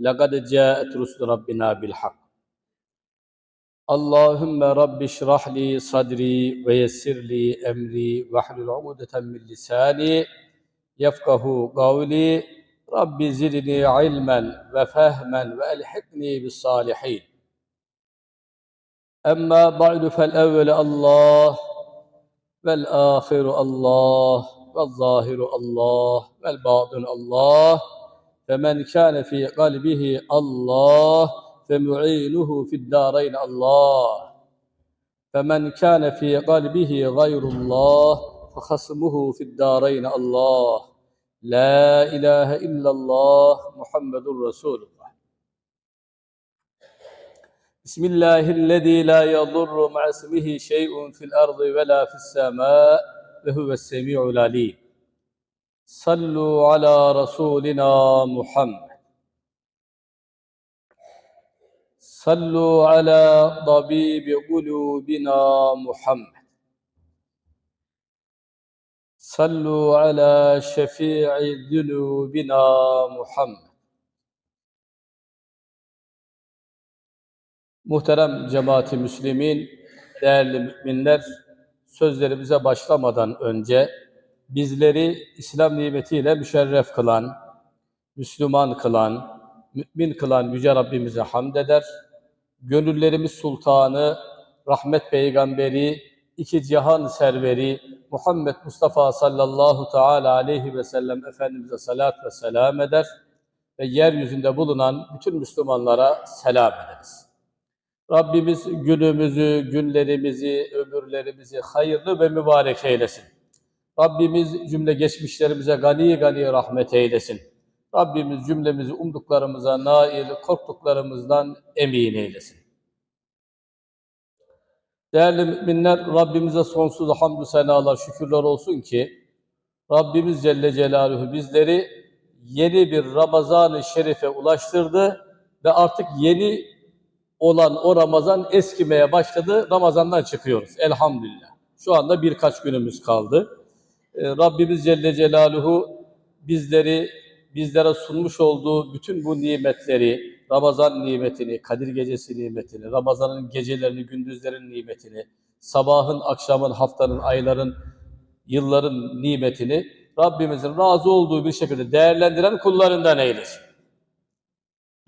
لقد جاءت رسل ربنا بالحق. اللهم رب اشرح لي صدري ويسر لي أمري واحلل عقدة من لساني يفقه قولي. رب زدني علما وفهما وألحقني بالصالحين. أما بعد فالأول الله والآخر الله والظاهر الله والباطن الله. فمن كان في قلبه الله فمعينه في الدارين الله. فمن كان في قلبه غير الله فخصمه في الدارين الله. لا إله إلا الله محمد رسول الله. بسم الله الذي لا يضر مع اسمه شيء في الأرض ولا في السماء وهو السميع العليم. صلوا على رسولنا محمد صلوا على طبيب قلوبنا محمد صلوا على شفيع ذنوبنا محمد Muhterem cemaati müslimin, değerli müminler, sözlerimize başlamadan önce bizleri İslam nimetiyle müşerref kılan, Müslüman kılan, mümin kılan Yüce Rabbimize hamd eder. Gönüllerimiz sultanı, rahmet peygamberi, iki cihan serveri Muhammed Mustafa sallallahu teala aleyhi ve sellem Efendimiz'e salat ve selam eder ve yeryüzünde bulunan bütün Müslümanlara selam ederiz. Rabbimiz günümüzü, günlerimizi, ömürlerimizi hayırlı ve mübarek eylesin. Rabbimiz cümle geçmişlerimize gani gani rahmet eylesin. Rabbimiz cümlemizi umduklarımıza nail, korktuklarımızdan emin eylesin. Değerli müminler, Rabbimize sonsuz hamdü senalar, şükürler olsun ki Rabbimiz Celle Celaluhu bizleri yeni bir Ramazan-ı Şerif'e ulaştırdı ve artık yeni olan o Ramazan eskimeye başladı. Ramazan'dan çıkıyoruz elhamdülillah. Şu anda birkaç günümüz kaldı. Ee, Rabbimiz Celle Celaluhu bizleri bizlere sunmuş olduğu bütün bu nimetleri, Ramazan nimetini, Kadir Gecesi nimetini, Ramazan'ın gecelerini, gündüzlerin nimetini, sabahın, akşamın, haftanın, ayların, yılların nimetini Rabbimizin razı olduğu bir şekilde değerlendiren kullarından eylesin.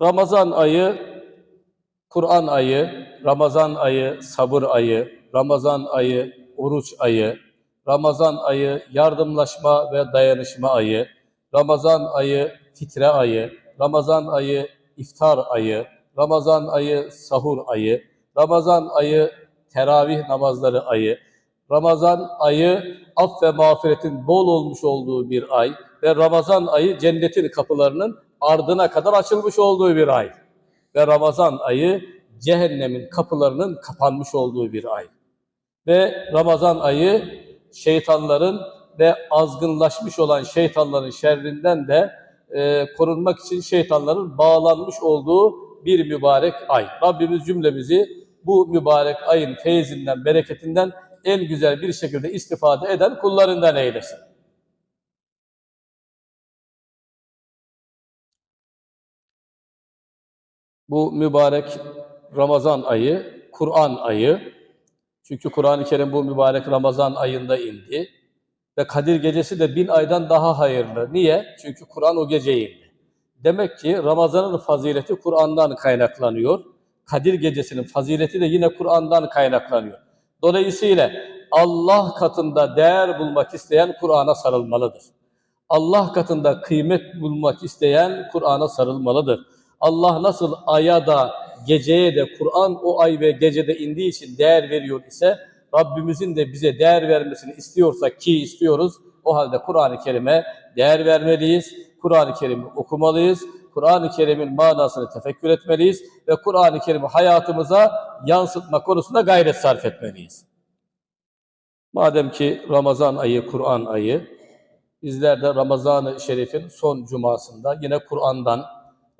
Ramazan ayı, Kur'an ayı, Ramazan ayı, sabır ayı, Ramazan ayı, oruç ayı, Ramazan ayı, yardımlaşma ve dayanışma ayı, Ramazan ayı fitre ayı, Ramazan ayı iftar ayı, Ramazan ayı sahur ayı, Ramazan ayı teravih namazları ayı, Ramazan ayı af ve mağfiretin bol olmuş olduğu bir ay ve Ramazan ayı cennetin kapılarının ardına kadar açılmış olduğu bir ay. Ve Ramazan ayı cehennemin kapılarının kapanmış olduğu bir ay. Ve Ramazan ayı şeytanların ve azgınlaşmış olan şeytanların şerrinden de e, korunmak için şeytanların bağlanmış olduğu bir mübarek ay. Rabbimiz cümlemizi bu mübarek ayın feyzinden, bereketinden en güzel bir şekilde istifade eden kullarından eylesin. Bu mübarek Ramazan ayı, Kur'an ayı. Çünkü Kur'an-ı Kerim bu mübarek Ramazan ayında indi. Ve Kadir Gecesi de bin aydan daha hayırlı. Niye? Çünkü Kur'an o gece indi. Demek ki Ramazan'ın fazileti Kur'an'dan kaynaklanıyor. Kadir Gecesi'nin fazileti de yine Kur'an'dan kaynaklanıyor. Dolayısıyla Allah katında değer bulmak isteyen Kur'an'a sarılmalıdır. Allah katında kıymet bulmak isteyen Kur'an'a sarılmalıdır. Allah nasıl aya da geceye de Kur'an o ay ve gecede indiği için değer veriyor ise Rabbimizin de bize değer vermesini istiyorsak ki istiyoruz o halde Kur'an-ı Kerim'e değer vermeliyiz. Kur'an-ı Kerim'i okumalıyız. Kur'an-ı Kerim'in manasını tefekkür etmeliyiz ve Kur'an-ı Kerim'i hayatımıza yansıtma konusunda gayret sarf etmeliyiz. Madem ki Ramazan ayı, Kur'an ayı, bizler de Ramazan-ı Şerif'in son cumasında yine Kur'an'dan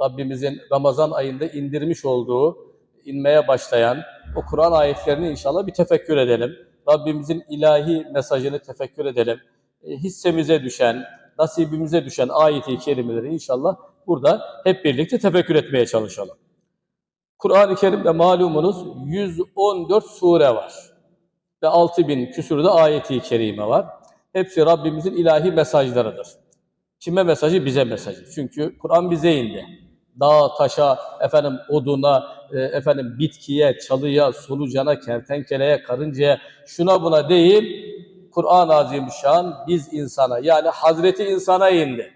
Rabbimizin Ramazan ayında indirmiş olduğu, inmeye başlayan o Kur'an ayetlerini inşallah bir tefekkür edelim. Rabbimizin ilahi mesajını tefekkür edelim. E, hissemize düşen, nasibimize düşen ayeti kerimeleri inşallah burada hep birlikte tefekkür etmeye çalışalım. Kur'an-ı Kerim'de malumunuz 114 sure var ve 6000 küsürde ayeti kerime var. Hepsi Rabbimizin ilahi mesajlarıdır. Kime mesajı? Bize mesajı. Çünkü Kur'an bize indi. Dağa, taşa, efendim oduna, e, efendim bitkiye, çalıya, solucana, kertenkeleye, karıncaya, şuna buna değil, Kur'an-ı Azimüşşan biz insana yani Hazreti insana indi.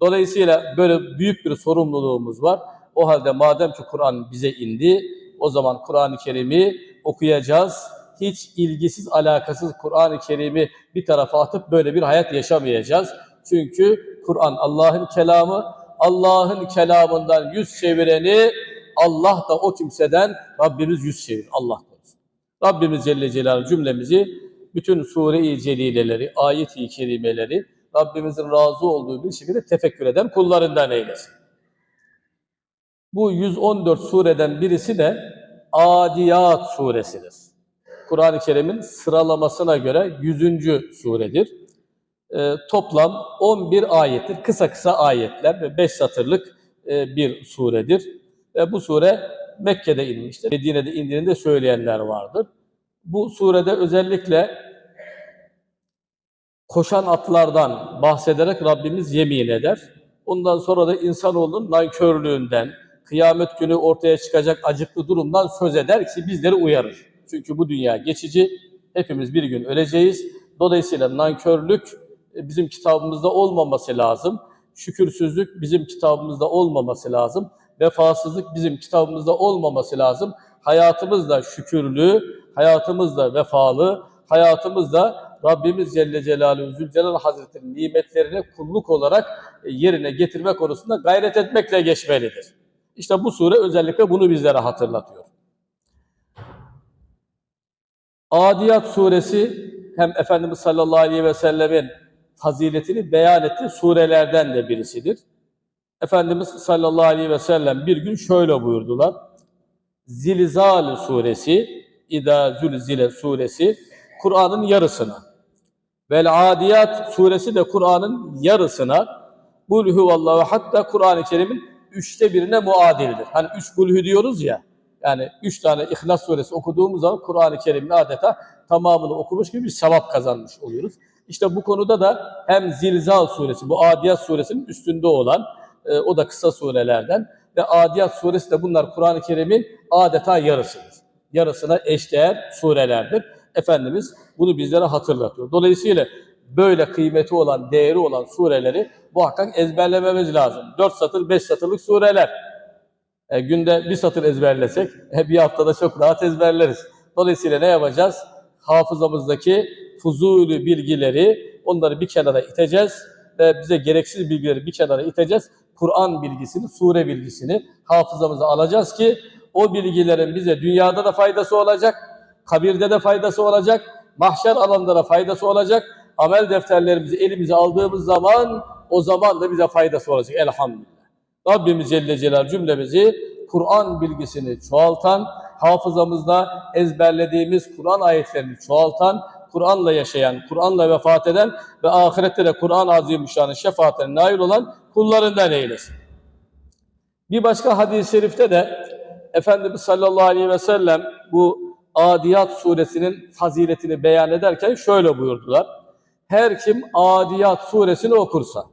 Dolayısıyla böyle büyük bir sorumluluğumuz var. O halde madem ki Kur'an bize indi, o zaman Kur'an-ı Kerim'i okuyacağız. Hiç ilgisiz, alakasız Kur'an-ı Kerim'i bir tarafa atıp böyle bir hayat yaşamayacağız. Çünkü Kur'an Allah'ın kelamı, Allah'ın kelamından yüz çevireni Allah da o kimseden Rabbimiz yüz çevirir. Allah korusun. Rabbimiz Celle Celaluhu cümlemizi bütün sure-i celileleri, ayet-i kerimeleri Rabbimizin razı olduğu bir şekilde tefekkür eden kullarından eylesin. Bu 114 sureden birisi de Adiyat suresidir. Kur'an-ı Kerim'in sıralamasına göre 100. suredir. Ee, toplam 11 ayettir. Kısa kısa ayetler ve 5 satırlık e, bir suredir. Ve bu sure Mekke'de inmiştir. Medine'de indiğini de söyleyenler vardır. Bu surede özellikle koşan atlardan bahsederek Rabbimiz yemin eder. Ondan sonra da insanoğlunun nankörlüğünden, kıyamet günü ortaya çıkacak acıklı durumdan söz eder ki bizleri uyarır. Çünkü bu dünya geçici, hepimiz bir gün öleceğiz. Dolayısıyla nankörlük e, bizim kitabımızda olmaması lazım. Şükürsüzlük bizim kitabımızda olmaması lazım. Vefasızlık bizim kitabımızda olmaması lazım. Hayatımızda şükürlü, hayatımızda vefalı, hayatımızda Rabbimiz Celle Celaluhu Zülcelal Hazretleri'nin nimetlerini kulluk olarak e, yerine getirme konusunda gayret etmekle geçmelidir. İşte bu sure özellikle bunu bizlere hatırlatıyor. Adiyat suresi hem Efendimiz sallallahu aleyhi ve sellemin faziletini beyan ettiği surelerden de birisidir. Efendimiz sallallahu aleyhi ve sellem bir gün şöyle buyurdular. Zilzal suresi, İda Zülzile suresi Kur'an'ın yarısına. Vel Adiyat suresi de Kur'an'ın yarısına. Kul huvallahu hatta Kur'an-ı Kerim'in üçte birine muadildir. Hani üç kulhü diyoruz ya. Yani üç tane İhlas suresi okuduğumuz zaman Kur'an-ı Kerim'in adeta tamamını okumuş gibi bir sevap kazanmış oluyoruz. İşte bu konuda da hem Zilzal suresi, bu Adiyat suresinin üstünde olan, e, o da kısa surelerden ve Adiyat suresi de bunlar Kur'an-ı Kerim'in adeta yarısıdır. Yarısına eşdeğer surelerdir. Efendimiz bunu bizlere hatırlatıyor. Dolayısıyla böyle kıymeti olan, değeri olan sureleri muhakkak ezberlememiz lazım. Dört satır, beş satırlık sureler. E, günde bir satır ezberlesek e, bir haftada çok rahat ezberleriz. Dolayısıyla ne yapacağız? Hafızamızdaki fuzuli bilgileri onları bir kenara iteceğiz ve bize gereksiz bilgileri bir kenara iteceğiz. Kur'an bilgisini, sure bilgisini hafızamıza alacağız ki o bilgilerin bize dünyada da faydası olacak, kabirde de faydası olacak, mahşer alanında da faydası olacak. Amel defterlerimizi elimize aldığımız zaman o zaman da bize faydası olacak elhamdülillah. Rabbimiz Celle Celal cümlemizi Kur'an bilgisini çoğaltan, hafızamızda ezberlediğimiz Kur'an ayetlerini çoğaltan, Kur'an'la yaşayan, Kur'an'la vefat eden ve ahirette de Kur'an-ı Azimüşşan'ın şefaatine nail olan kullarından eylesin. Bir başka hadis-i şerifte de Efendimiz sallallahu aleyhi ve sellem bu Adiyat suresinin faziletini beyan ederken şöyle buyurdular. Her kim Adiyat suresini okursa,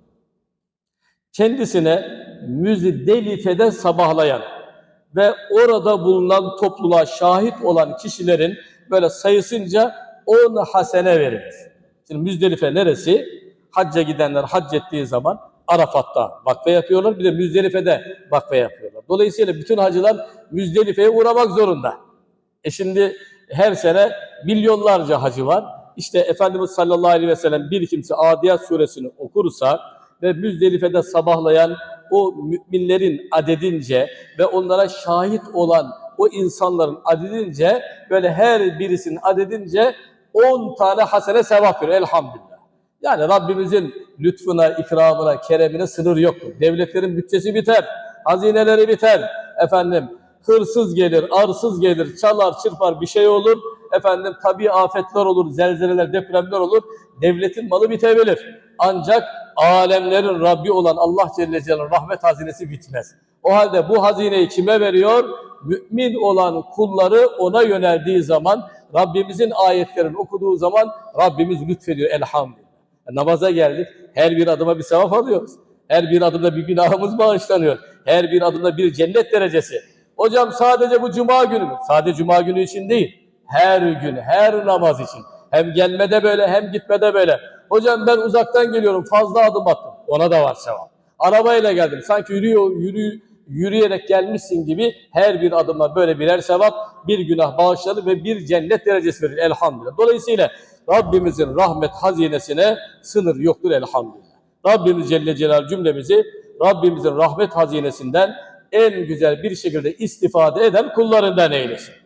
kendisine Müzdelife'de sabahlayan ve orada bulunan topluluğa şahit olan kişilerin böyle sayısınca on hasene verilir. Şimdi Müzdelife neresi? Hacca gidenler hac ettiği zaman Arafat'ta vakfe yapıyorlar. Bir de Müzdelife'de vakfe yapıyorlar. Dolayısıyla bütün hacılar Müzdelife'ye uğramak zorunda. E şimdi her sene milyonlarca hacı var. İşte Efendimiz sallallahu aleyhi ve sellem bir kimse Adiyat suresini okursa ve Müzdelife'de sabahlayan o müminlerin adedince ve onlara şahit olan o insanların adedince böyle her birisinin adedince 10 tane hasene sevap veriyor elhamdülillah. Yani Rabbimizin lütfuna, ikramına, keremine sınır yoktur. Devletlerin bütçesi biter, hazineleri biter. Efendim hırsız gelir, arsız gelir, çalar, çırpar bir şey olur. Efendim tabi afetler olur, zelzeleler, depremler olur. Devletin malı bitebilir. Ancak alemlerin Rabbi olan Allah Celle Celaluhu'nun rahmet hazinesi bitmez. O halde bu hazineyi kime veriyor? Mümin olan kulları ona yöneldiği zaman, Rabbimizin ayetlerini okuduğu zaman Rabbimiz lütfediyor elhamdülillah. Namaza geldik. Her bir adıma bir sevap alıyoruz. Her bir adımda bir günahımız bağışlanıyor. Her bir adımda bir cennet derecesi. Hocam sadece bu cuma günü mü? Sadece cuma günü için değil. Her gün, her namaz için. Hem gelmede böyle hem gitmede böyle. Hocam ben uzaktan geliyorum fazla adım attım. Ona da var sevap. Arabayla geldim. Sanki yürüyor, yürü, yürüyerek gelmişsin gibi her bir adımla böyle birer sevap, bir günah bağışlanır ve bir cennet derecesi verir elhamdülillah. Dolayısıyla Rabbimizin rahmet hazinesine sınır yoktur elhamdülillah. Rabbimiz Celle Celal cümlemizi Rabbimizin rahmet hazinesinden en güzel bir şekilde istifade eden kullarından eylesin.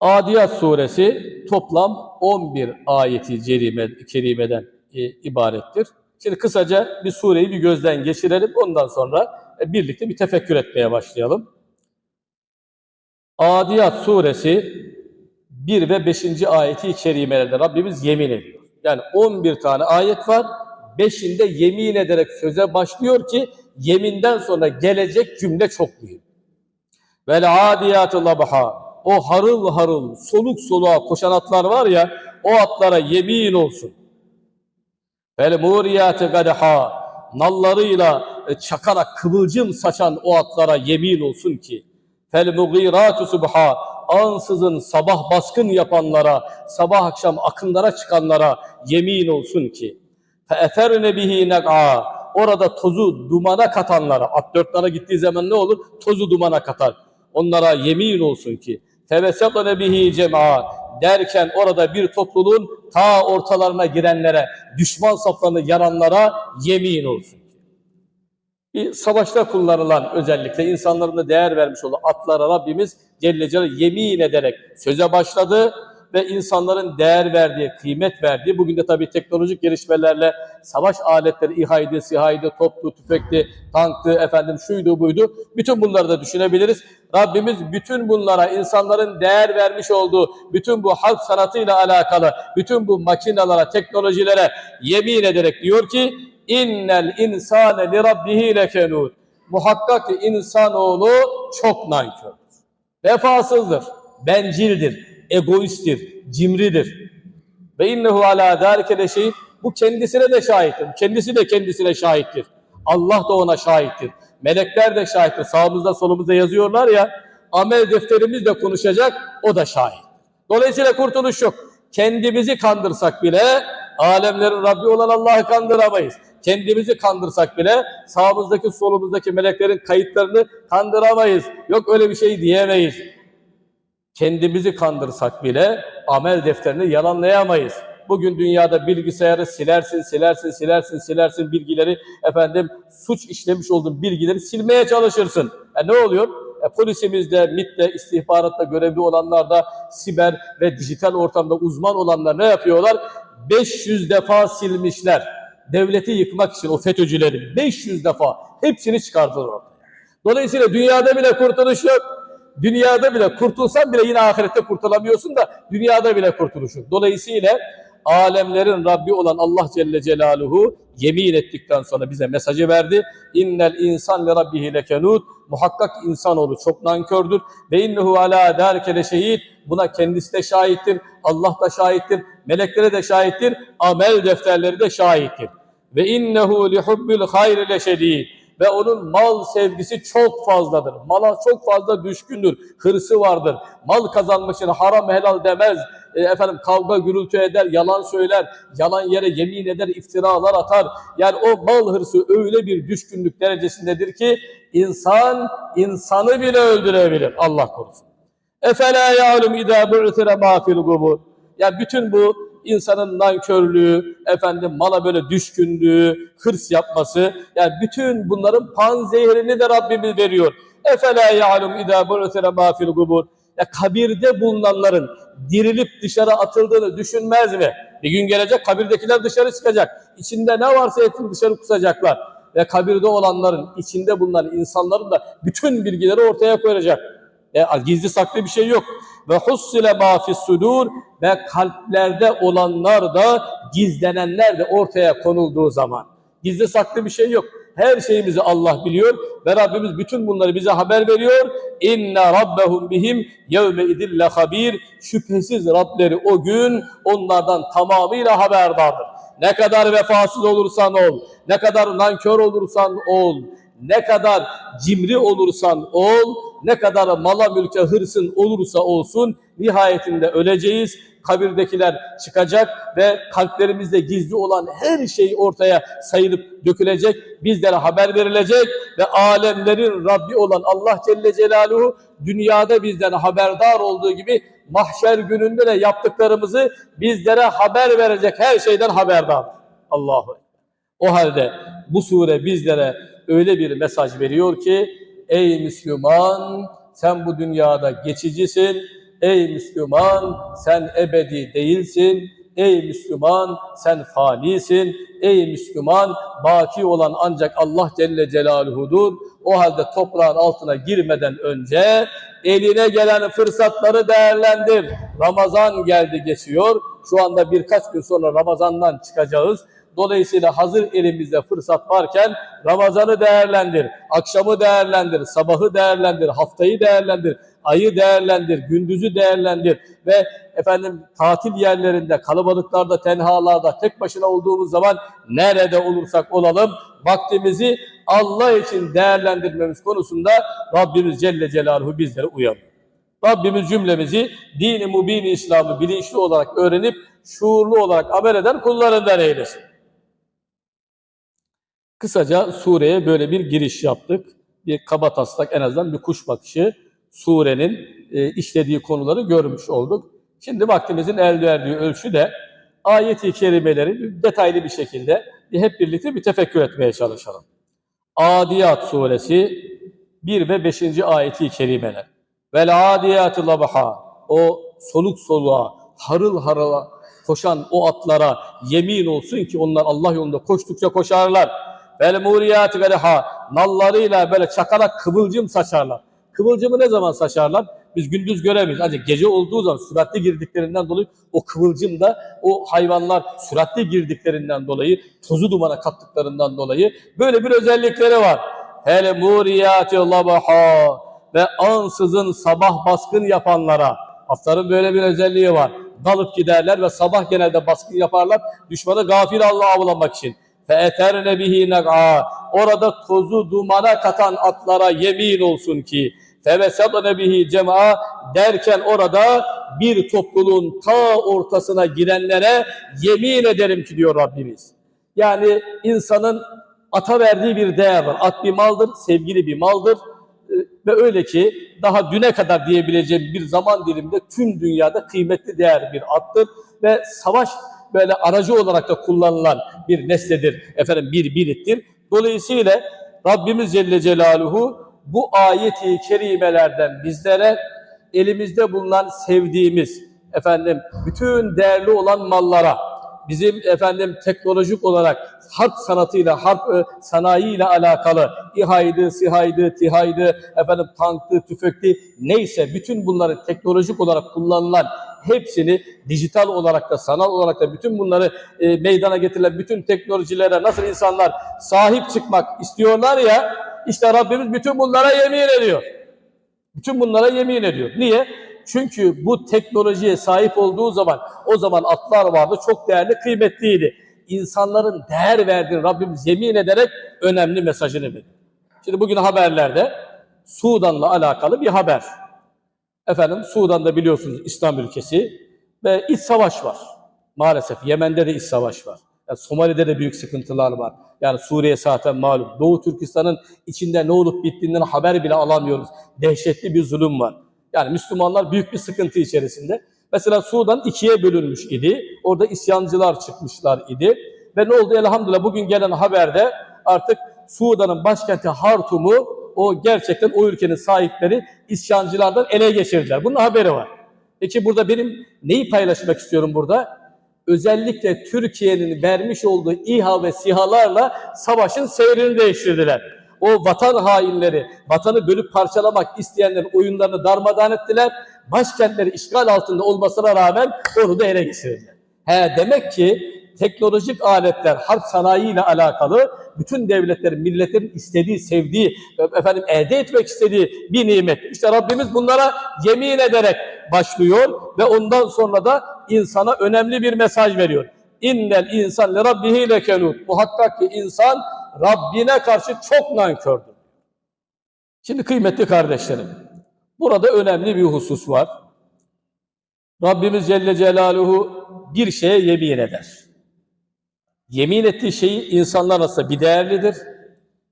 Adiyat suresi toplam 11 ayeti cerime, kerimeden e, ibarettir. Şimdi kısaca bir sureyi bir gözden geçirelim. Ondan sonra e, birlikte bir tefekkür etmeye başlayalım. Adiyat suresi 1 ve 5. ayeti kerimelerde Rabbimiz yemin ediyor. Yani 11 tane ayet var. 5'inde yemin ederek söze başlıyor ki yeminden sonra gelecek cümle çok büyük. Vel adiyatı labha o harıl harıl soluk soluğa koşan atlar var ya o atlara yemin olsun. Vel muriyate gadha nallarıyla e, çakarak kıvılcım saçan o atlara yemin olsun ki. Fel mugiratu subha ansızın sabah baskın yapanlara sabah akşam akınlara çıkanlara yemin olsun ki. Fe eferne bihi orada tozu dumana katanlara at dörtlere gittiği zaman ne olur? Tozu dumana katar. Onlara yemin olsun ki. Tevesetene bihi cemaat derken orada bir topluluğun ta ortalarına girenlere, düşman saflarını yaranlara yemin olsun. Bir savaşta kullanılan özellikle insanların da değer vermiş olan atlara Rabbimiz Celle Celle yemin ederek söze başladı ve insanların değer verdiği, kıymet verdiği, bugün de tabii teknolojik gelişmelerle savaş aletleri, İHA'ydı, SİHA'ydı, toptu, tüfekti, tanktı, efendim şuydu buydu, bütün bunları da düşünebiliriz. Rabbimiz bütün bunlara, insanların değer vermiş olduğu, bütün bu halk sanatıyla alakalı, bütün bu makinalara, teknolojilere yemin ederek diyor ki, innel insane li rabbihi lekenûd. Muhakkak ki insanoğlu çok nankördür. Vefasızdır, bencildir, egoisttir, cimridir. Ve innehu ala zâlike leşehid. Bu kendisine de şahittir. Kendisi de kendisine şahittir. Allah da ona şahittir. Melekler de şahittir. Sağımızda solumuzda yazıyorlar ya. Amel defterimiz de konuşacak. O da şahit. Dolayısıyla kurtuluş yok. Kendimizi kandırsak bile alemlerin Rabbi olan Allah'ı kandıramayız. Kendimizi kandırsak bile sağımızdaki solumuzdaki meleklerin kayıtlarını kandıramayız. Yok öyle bir şey diyemeyiz kendimizi kandırsak bile amel defterini yalanlayamayız. Bugün dünyada bilgisayarı silersin, silersin, silersin, silersin bilgileri efendim suç işlemiş olduğun bilgileri silmeye çalışırsın. E ne oluyor? E, polisimizde, MIT'te, istihbaratta görevli olanlar da siber ve dijital ortamda uzman olanlar ne yapıyorlar? 500 defa silmişler. Devleti yıkmak için o FETÖ'cüleri 500 defa hepsini çıkardılar. Dolayısıyla dünyada bile kurtuluş yok. Dünyada bile kurtulsan bile yine ahirette kurtulamıyorsun da dünyada bile kurtuluşun. Dolayısıyla alemlerin Rabbi olan Allah Celle Celaluhu yemin ettikten sonra bize mesajı verdi. İnnel insan le rabbihi lekenud. Muhakkak insanoğlu çok nankördür. Ve innehu ala derkele şehit. Buna kendisi de şahittir. Allah da şahittir. Melekleri de şahittir. Amel defterleri de şahittir. Ve innehu li hubbil hayri leşedid ve onun mal sevgisi çok fazladır. Mala çok fazla düşkündür. Hırsı vardır. Mal kazanmak haram helal demez. E, efendim kavga gürültü eder, yalan söyler, yalan yere yemin eder, iftiralar atar. Yani o mal hırsı öyle bir düşkünlük derecesindedir ki insan insanı bile öldürebilir. Allah korusun. Efela ya'lum idâ bu'tire mâ fil. Ya bütün bu insanın nankörlüğü, efendim mala böyle düşkünlüğü, hırs yapması, yani bütün bunların panzehirini de Rabbimiz veriyor. Efela ya'lum idâ bu'thira mâ fil gubur. Ya kabirde bulunanların dirilip dışarı atıldığını düşünmez mi? Bir gün gelecek kabirdekiler dışarı çıkacak. İçinde ne varsa hepsini dışarı kusacaklar. Ve kabirde olanların, içinde bulunan insanların da bütün bilgileri ortaya koyacak. E, gizli saklı bir şey yok. Ve hussile ma sudur ve kalplerde olanlar da gizlenenler de ortaya konulduğu zaman. Gizli saklı bir şey yok. Her şeyimizi Allah biliyor ve Rabbimiz bütün bunları bize haber veriyor. İnne rabbehum bihim yevme idille habir. Şüphesiz Rableri o gün onlardan tamamıyla haberdardır. Ne kadar vefasız olursan ol, ne kadar nankör olursan ol, ne kadar cimri olursan ol, ne kadar mala mülke hırsın olursa olsun nihayetinde öleceğiz. Kabirdekiler çıkacak ve kalplerimizde gizli olan her şey ortaya sayılıp dökülecek. Bizlere haber verilecek ve alemlerin Rabbi olan Allah Celle Celaluhu dünyada bizden haberdar olduğu gibi mahşer gününde de yaptıklarımızı bizlere haber verecek her şeyden haberdar. Allahu. O halde bu sure bizlere öyle bir mesaj veriyor ki ey Müslüman sen bu dünyada geçicisin. Ey Müslüman sen ebedi değilsin. Ey Müslüman sen fanisin. Ey Müslüman baki olan ancak Allah Celle Celaluhu'dur. O halde toprağın altına girmeden önce eline gelen fırsatları değerlendir. Ramazan geldi geçiyor. Şu anda birkaç gün sonra Ramazan'dan çıkacağız. Dolayısıyla hazır elimizde fırsat varken Ramazan'ı değerlendir, akşamı değerlendir, sabahı değerlendir, haftayı değerlendir, ayı değerlendir, gündüzü değerlendir ve efendim tatil yerlerinde, kalabalıklarda, tenhalarda tek başına olduğumuz zaman nerede olursak olalım vaktimizi Allah için değerlendirmemiz konusunda Rabbimiz Celle Celaluhu bizlere uyarıyor. Rabbimiz cümlemizi dini mubini İslam'ı bilinçli olarak öğrenip şuurlu olarak amel eden kullarından eylesin. Kısaca sureye böyle bir giriş yaptık. Bir kaba taslak en azından bir kuş bakışı surenin e, işlediği konuları görmüş olduk. Şimdi vaktimizin el verdiği ölçüde ayet-i kerimeleri detaylı bir şekilde bir hep birlikte bir tefekkür etmeye çalışalım. Adiyat suresi 1 ve 5. ayeti kerimeler. Vel adiyatı labha o soluk soluğa, harıl harıla koşan o atlara yemin olsun ki onlar Allah yolunda koştukça koşarlar. Vel muriyat velha nallarıyla böyle çakarak kıvılcım saçarlar. Kıvılcımı ne zaman saçarlar? Biz gündüz göremeyiz. Ancak gece olduğu zaman süratli girdiklerinden dolayı o kıvılcım da o hayvanlar süratli girdiklerinden dolayı, tozu dumana kattıklarından dolayı böyle bir özellikleri var. Hele muriyati labaha ve ansızın sabah baskın yapanlara Haftarın böyle bir özelliği var. Dalıp giderler ve sabah genelde baskın yaparlar. Düşmanı gafil Allah'a avlamak için. فَاَتَرْنَ بِهِ نَقْعَى Orada tozu dumana katan atlara yemin olsun ki فَوَسَطْنَ بِهِ cema derken orada bir topluluğun ta ortasına girenlere yemin ederim ki diyor Rabbimiz. Yani insanın ata verdiği bir değer var. At bir maldır, sevgili bir maldır. Ee, Ve öyle ki daha düne kadar diyebileceğim bir zaman diliminde tüm dünyada kıymetli değer bir attır. Ve savaş böyle aracı olarak da kullanılan bir nesnedir. Efendim bir birittir. Dolayısıyla Rabbimiz Celle Celaluhu bu ayeti kerimelerden bizlere elimizde bulunan sevdiğimiz efendim bütün değerli olan mallara bizim efendim teknolojik olarak harp sanatıyla, harp e, sanayiyle alakalı İHA'ydı, SİHA'ydı, TİHA'ydı, efendim tanktı, tüfekti neyse bütün bunları teknolojik olarak kullanılan hepsini dijital olarak da sanal olarak da bütün bunları e, meydana getirilen bütün teknolojilere nasıl insanlar sahip çıkmak istiyorlar ya işte Rabbimiz bütün bunlara yemin ediyor. Bütün bunlara yemin ediyor. Niye? Çünkü bu teknolojiye sahip olduğu zaman o zaman atlar vardı çok değerli, kıymetliydi. İnsanların değer verdiğini Rabbimiz yemin ederek önemli mesajını veriyor. Şimdi bugün haberlerde Sudan'la alakalı bir haber. Efendim Sudan'da biliyorsunuz İslam ülkesi ve iç savaş var. Maalesef Yemen'de de iç savaş var. Yani Somali'de de büyük sıkıntılar var. Yani Suriye zaten malum. Doğu Türkistan'ın içinde ne olup bittiğinden haber bile alamıyoruz. Dehşetli bir zulüm var. Yani Müslümanlar büyük bir sıkıntı içerisinde. Mesela Sudan ikiye bölünmüş idi. Orada isyancılar çıkmışlar idi. Ve ne oldu elhamdülillah bugün gelen haberde artık Sudan'ın başkenti Hartum'u o gerçekten o ülkenin sahipleri isyancılardan ele geçirdiler. Bunun haberi var. Peki burada benim neyi paylaşmak istiyorum burada? Özellikle Türkiye'nin vermiş olduğu İHA ve SİHA'larla savaşın seyrini değiştirdiler. O vatan hainleri, vatanı bölüp parçalamak isteyenlerin oyunlarını darmadağın ettiler. Başkentleri işgal altında olmasına rağmen onu da ele geçirdiler. He demek ki teknolojik aletler, harp sanayi ile alakalı bütün devletlerin, milletlerin istediği, sevdiği, efendim elde etmek istediği bir nimet. İşte Rabbimiz bunlara yemin ederek başlıyor ve ondan sonra da insana önemli bir mesaj veriyor. İnnel insan li rabbihi lekenut. Muhakkak ki insan Rabbine karşı çok nankördür. Şimdi kıymetli kardeşlerim, burada önemli bir husus var. Rabbimiz Celle Celaluhu bir şeye yemin eder. Yemin ettiği şeyi insanlar arasında bir değerlidir.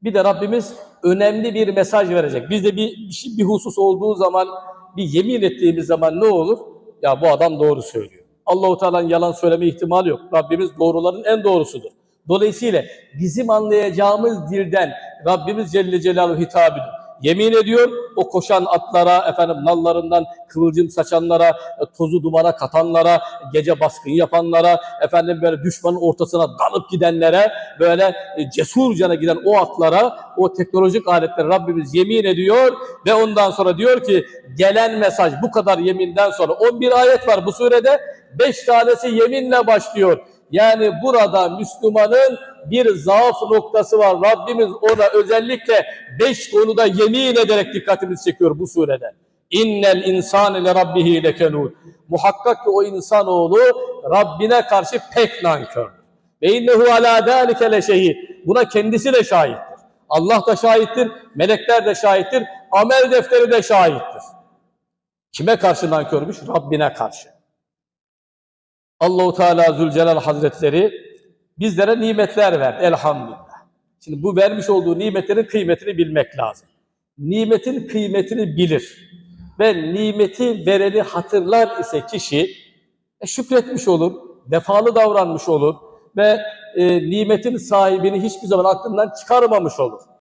Bir de Rabbimiz önemli bir mesaj verecek. Bizde bir, şey- bir husus olduğu zaman, bir yemin ettiğimiz zaman ne olur? Ya bu adam doğru söylüyor. Allahu Teala'nın yalan söyleme ihtimali yok. Rabbimiz doğruların en doğrusudur. Dolayısıyla bizim anlayacağımız dilden Rabbimiz Celle Celaluhu hitap ediyor. Yemin ediyor o koşan atlara, efendim nallarından kıvılcım saçanlara, e, tozu dumana katanlara, gece baskın yapanlara, efendim böyle düşmanın ortasına dalıp gidenlere, böyle e, cesurcana giden o atlara, o teknolojik aletlere Rabbimiz yemin ediyor ve ondan sonra diyor ki gelen mesaj bu kadar yeminden sonra 11 ayet var bu surede 5 tanesi yeminle başlıyor. Yani burada Müslümanın bir zaaf noktası var. Rabbimiz ona özellikle beş konuda yemin ederek dikkatimizi çekiyor bu surede. İnnel insane le rabbihi lekenûn. Muhakkak ki o insanoğlu Rabbine karşı pek nankör. Ve innehu ala zâlike leşehîd. Buna kendisi de şahittir. Allah da şahittir, melekler de şahittir, amel defteri de şahittir. Kime karşı nankörmüş? Rabbine karşı. Allahu Teala Zülcelal Hazretleri bizlere nimetler verdi elhamdülillah. Şimdi bu vermiş olduğu nimetlerin kıymetini bilmek lazım. Nimetin kıymetini bilir ve nimeti vereni hatırlar ise kişi e, şükretmiş olur, vefalı davranmış olur ve e, nimetin sahibini hiçbir zaman aklından çıkarmamış olur.